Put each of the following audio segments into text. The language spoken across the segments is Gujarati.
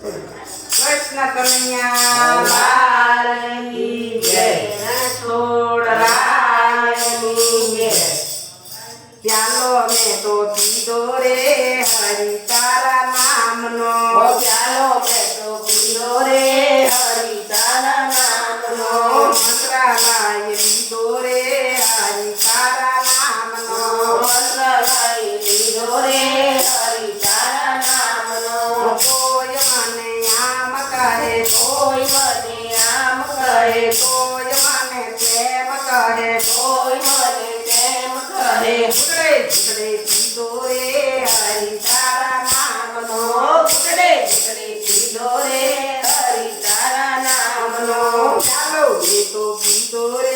કૃષ્ણ કનૈયા લાલની જય. છોડ રાયની જય ચાલો તો કહે કોઈ મને તેમ કહે ઉગડે ઉગડે પીધો રે હરિ તારા નામનો. ઘૂંટડે ઘૂંટડે પીધો રે હરિ તારા નામનો. ચાલો એ તો પીધો રે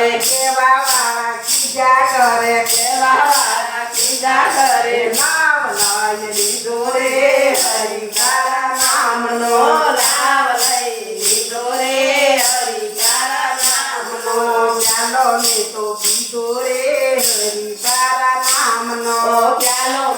કરે, કેવા વાળા કીજા કરે, કેવા વાળા કીધા કરે, નામ લાય લીધો રે હરી તારા નામનો લાવ લઈ લીધો રે હરી તારા નામનો ચાલો મેં તો પીધો રે હરી તારા નામનો ચાલો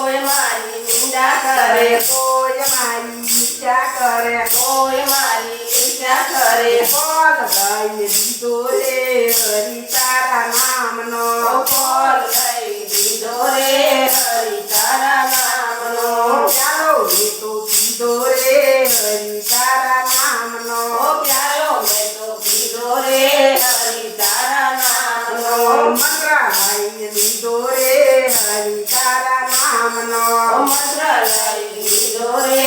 કોઈ મારી નિંદા કરે કોઈ મારી ઈચ્છા કરે કોઈ મારી ઈચ્છા કરે બોલ લઈ લીધો રે હરિ તારા નામનો ફળ લઈ લીધો રે હરિ તારા નામનો ચાલો રે તો પીધો રે હરિ તારા નામનો